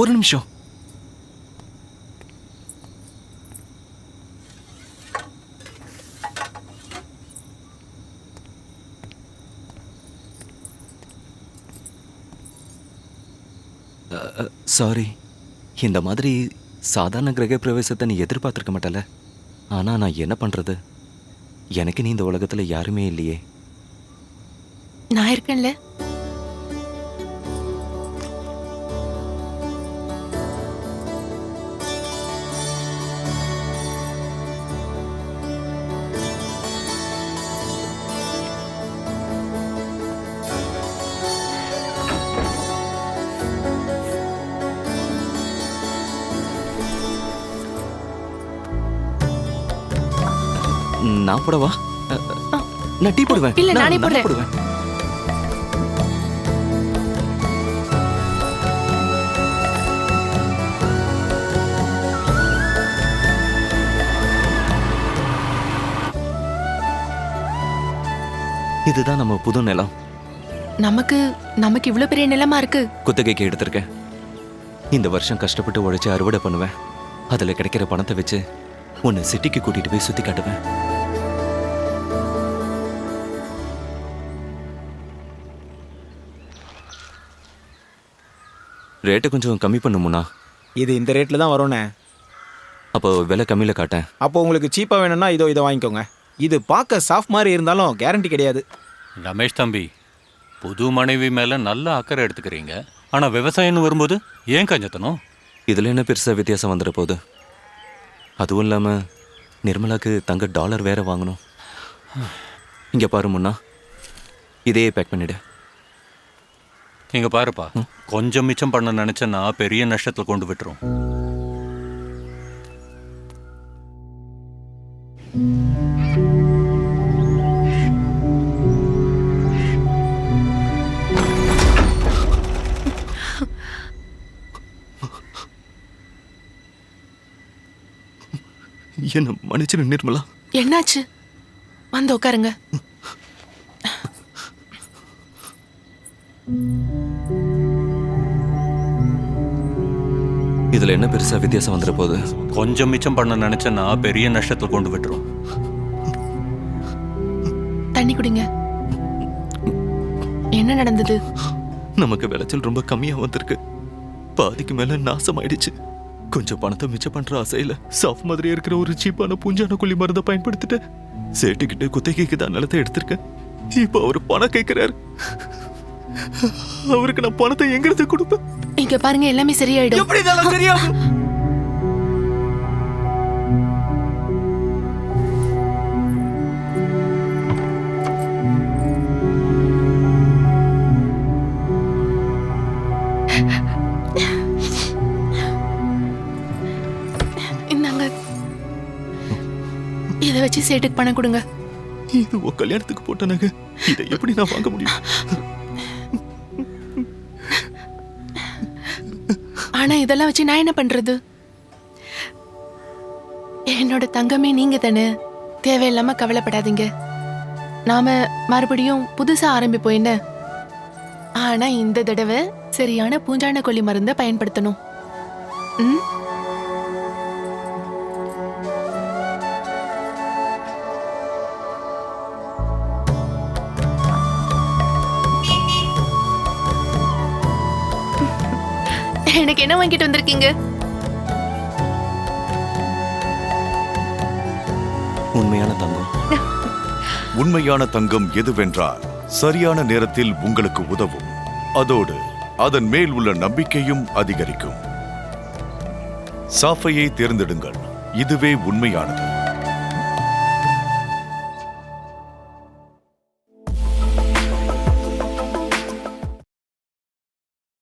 ஒரு நிமிஷம். சாரி இந்த மாதிரி சாதாரண கிரக பிரவேசத்தை நீ எதிர்பார்த்திருக்க மாட்டல ஆனா நான் என்ன பண்றது? எனக்கு நீ இந்த உலகத்துல யாருமே இல்லையே. நான் இருக்கேன்ல. நான் போடவா? நான் டீ போடுவேன். இல்ல, நான். போடுவேன். இதுதான் நம்ம புது நிலம். நமக்கு நமக்கு இவ்ளோ பெரிய நிலமா இருக்கு? குத்தகைக்கு எடுத்திருக்கேன். இந்த வருஷம் கஷ்டப்பட்டு உழைச்சு அறுவடை பண்ணுவேன். அதில் கிடைக்கிற பணத்தை வச்சு உன்னை சிட்டிக்கு கூட்டிட்டு போய் சுத்தி காட்டுவேன். ரேட்டை கொஞ்சம் கம்மி பண்ணுமுண்ணா இது இந்த ரேட்டில் தான் வரும்ண்ணே அப்போ விலை கம்மியில் காட்டேன். அப்போ உங்களுக்கு சீப்பாக வேணும்னா இதோ இதை வாங்கிக்கோங்க. இது பார்க்க சாஃப்ட் மாதிரி இருந்தாலும் கேரண்டி கிடையாது. ரமேஷ் தம்பி புது மனைவி மேல நல்ல அக்கறை எடுத்துக்கிறீங்க. ஆனா விவசாயம்னு வரும்போது ஏன் கஞ்சத்தனம்? இதில் என்ன பெருசாக வித்தியாசம் வந்துட போகுது? அதுவும் இல்லாமல் நிர்மலாக்கு தங்க டாலர் வேற வாங்கணும். இங்கே பாரு முன்னா இதையே பேக் பண்ணிடு. இங்க பாருப்பா. கொஞ்சம் மிச்சம் பண்ண நினைச்சேன்னா பெரிய நஷ்டத்துல கொண்டு விட்டுரும். என்ன மன்னிச்சிரு நிர்மலா. என்னாச்சு? வந்து உட்காருங்க. இதில் என்ன பெருசாக வித்தியாசம் வந்துட போகுது? கொஞ்சம் மிச்சம் பண்ண நினைச்சேன்னா பெரிய நஷ்டத்துல கொண்டு விட்டுரும். தண்ணி குடிங்க. என்ன நடந்தது? நமக்கு விளைச்சல் ரொம்ப கம்மியாக வந்திருக்கு. பாதிக்கு மேலே நாசமாயிடுச்சு. கொஞ்சம் பணத்தை மிச்சம் பண்ற ஆசையில சாஃப்ட் மாதிரி இருக்கிற ஒரு சீப்பான பூஞ்சான குழி மருந்தை பயன்படுத்திட்டு சேட்டுக்கிட்ட குத்தகைக்கு தான் நிலத்தை எடுத்திருக்கேன். இப்போ அவர் பணம் கேட்கிறாரு அவருக்கு நான் பணத்தை எங்கிருந்து கொடுப்பேன்? இங்க பாருங்க எல்லாமே சரியாயிடும். எப்படி இதெல்லாம் இந்தாங்க. இதை வச்சு சேட்டுக்கு பணம் கொடுங்க. இது உன் கல்யாணத்துக்கு போட்ட நகை. இதை எப்படி நான் வாங்க முடியும்? ஆனா இதெல்லாம் வச்சு நான் என்ன பண்றது? என்னோட தங்கமே நீங்க தானே தேவையில்லாம கவலைப்படாதீங்க. நாம மறுபடியும் புதுசா ஆரம்பிப்போம் என்ன? ஆனா இந்த தடவை சரியான பூஞ்சான கொல்லி மருந்தை பயன்படுத்தணும். ம்? எனக்கு என்ன வாங்கிட்டு வந்திருக்கீங்க? உண்மையான தங்கம். உண்மையான தங்கம் எதுவென்றால் சரியான நேரத்தில் உங்களுக்கு உதவும். அதோடு அதன் மேல் உள்ள நம்பிக்கையும் அதிகரிக்கும். சாஃபையை தேர்ந்தெடுங்கள். இதுவே உண்மையானது.